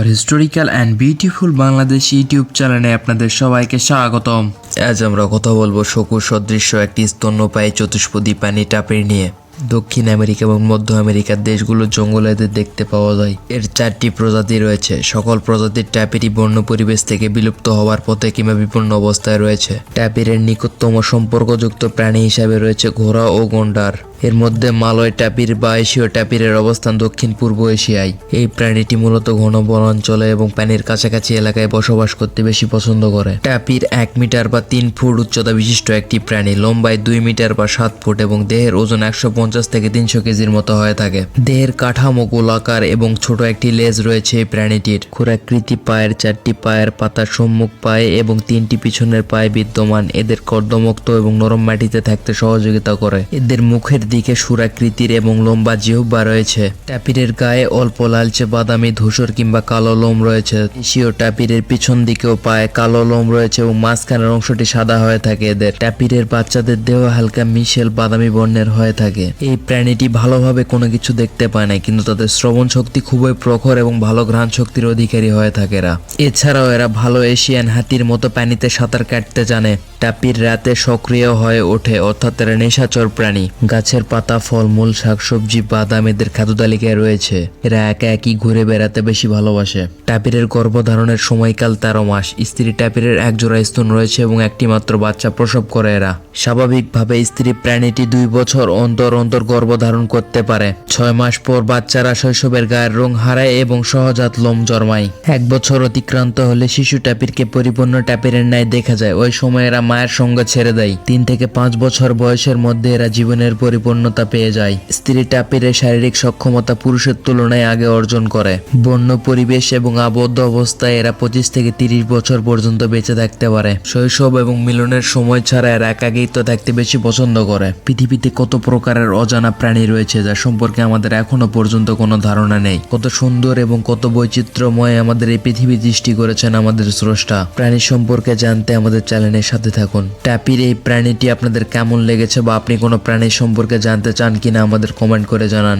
Our historical and beautiful Bangladesh YouTube চ্যানেলে আপনাদের সবাইকে স্বাগতম। আজ আমরা কথা বলব শকুর সদৃশ্য একটি স্তন্যপায়ী চতুষ্পদী প্রাণী টাপির নিয়ে। দক্ষিণ আমেরিকা এবং মধ্য আমেরিকার দেশগুলো জঙ্গলে এদের দেখতে পাওয়া যায়। এর চারটি প্রজাতি রয়েছে। সকল প্রজাতির ট্যাপিরই বন্য পরিবেশ থেকে বিলুপ্ত হওয়ার পথে কিংবা বিপন্ন অবস্থায় রয়েছে। ট্যাপিরের নিকটতম সম্পর্কযুক্ত প্রাণী হিসাবে রয়েছে ঘোড়া ও গন্ডার। এর মধ্যে মালয় ট্যাপির বা এশীয় ট্যাপিরের অবস্থান দক্ষিণ পূর্ব এশিয়ায়। এই প্রাণীটি মূলত ঘন বনাঞ্চলে এবং পানির কাছাকাছি এলাকায় বসবাস করতে বেশি পছন্দ করে। ট্যাপির এক মিটার বা তিন ফুট উচ্চতা বিশিষ্ট একটি প্রাণী, লম্বায় দুই মিটার বা সাত ফুট এবং দেহের ওজন একশো পঞ্চাশ থেকে তিনশো কেজির মতো হয়ে থাকে। দেহের কাঠামো, গোলাকার এবং ছোট একটি লেজ রয়েছে এই প্রাণীটির। খোরাকৃতি পায়ের চারটি পায়ের পাতা সম্মুখ পায়ে এবং তিনটি পিছনের পায়ে বিদ্যমান। এদের কর্দমুক্ত এবং নরম মাটিতে থাকতে সহযোগিতা করে। এদের মুখের দিকে সুরাকৃতির এবং লম্বা জিহ্বা রয়েছে। ট্যাপিরের গায়ে অল্প লালচে বাদামি ধূসর কিংবা কালো লোম রয়েছে। এশীয় ট্যাপিরের পিছন দিকেও পায়ে কালো লোম রয়েছে এবং মাঝখানের অংশটি সাদা হয়ে থাকে এদের। ট্যাপিরের বাচ্চাদের দেহ হালকা মিশেল বাদামি বর্ণের হয়ে থাকে। এই প্রাণীটি ভালোভাবে কোনো কিছু দেখতে পায় না, কিন্তু তাদের শ্রবণ শক্তি খুবই প্রখর এবং ভালো ঘ্রাণ শক্তির অধিকারী হয়ে থাকে এরা। এছাড়াও এরা ভালো এশিয়ান হাতির মতো পানিতে সাঁতার কাটতে জানে। টাপির রাতে সক্রিয় হয়ে ওঠে, অর্থাৎ এরা নেশাচর প্রাণী। গাছের পাতা, ফলমূল, শাকসবজি, বাদাম এদের খাদ্য তালিকায় রয়েছে। এরা একা একই ঘুরে বেড়াতে বেশি ভালোবাসে। টাপিরের গর্ভধারণের সময়কাল তেরো মাস। স্ত্রী টাপিরের এক জোড়া স্তন রয়েছে এবং একটি মাত্র বাচ্চা প্রসব করে এরা। স্বাভাবিকভাবে স্ত্রী প্রাণীটি দুই বছর অন্তর অন্তর গর্ভধারণ করতে পারে। ছয় মাস পর বাচ্চারা শৈশবের গায়ের রং হারায় এবং সহজাত লোম জন্মায়। এক বছর অতিক্রান্ত হলে শিশু টাপিরকে পরিপূর্ণ টাপিরের ন্যায় দেখা যায়। ওই সময় এরা মায়ের সঙ্গে ছেড়ে দেয়। তিন থেকে পাঁচ বছর বয়সের মধ্যে এরা জীবনের পরিপূর্ণতা পেয়ে যায়। স্ত্রী টাপিরের শারীরিক সক্ষমতা পুরুষের তুলনায় আগে অর্জন করে। বন্য পরিবেশ এবং আবদ্ধ অবস্থায় এরা পঁচিশ থেকে তিরিশ বছর পর্যন্ত বেঁচে থাকতে পারে। শৈশব এবং মিলনের সময় ছাড়া এরা একাকিত্ব থাকতে বেশি পছন্দ করে। পৃথিবীতে কত প্রকারের অজানা প্রাণী রয়েছে যা সম্পর্কে আমাদের এখনও পর্যন্ত কোনো ধারণা নেই। কত সুন্দর এবং কত বৈচিত্র্যময় আমাদের এই পৃথিবী সৃষ্টি করেছেন আমাদের স্রষ্টা। প্রাণী সম্পর্কে জানতে আমাদের চ্যানেলের সাথে থাকুন। ট্যাপির এই প্রাণীটি আপনাদের কেমন লেগেছে বা আপনি কোনো প্রাণীর সম্পর্কে জানতে চান কিনা আমাদের কমেন্ট করে জানান।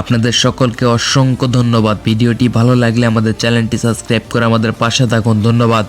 আপনাদের সকলকে অসংখ্য ধন্যবাদ। ভিডিওটি ভালো লাগলে আমাদের চ্যানেলটি সাবস্ক্রাইব করে আমাদের পাশে থাকুন। ধন্যবাদ।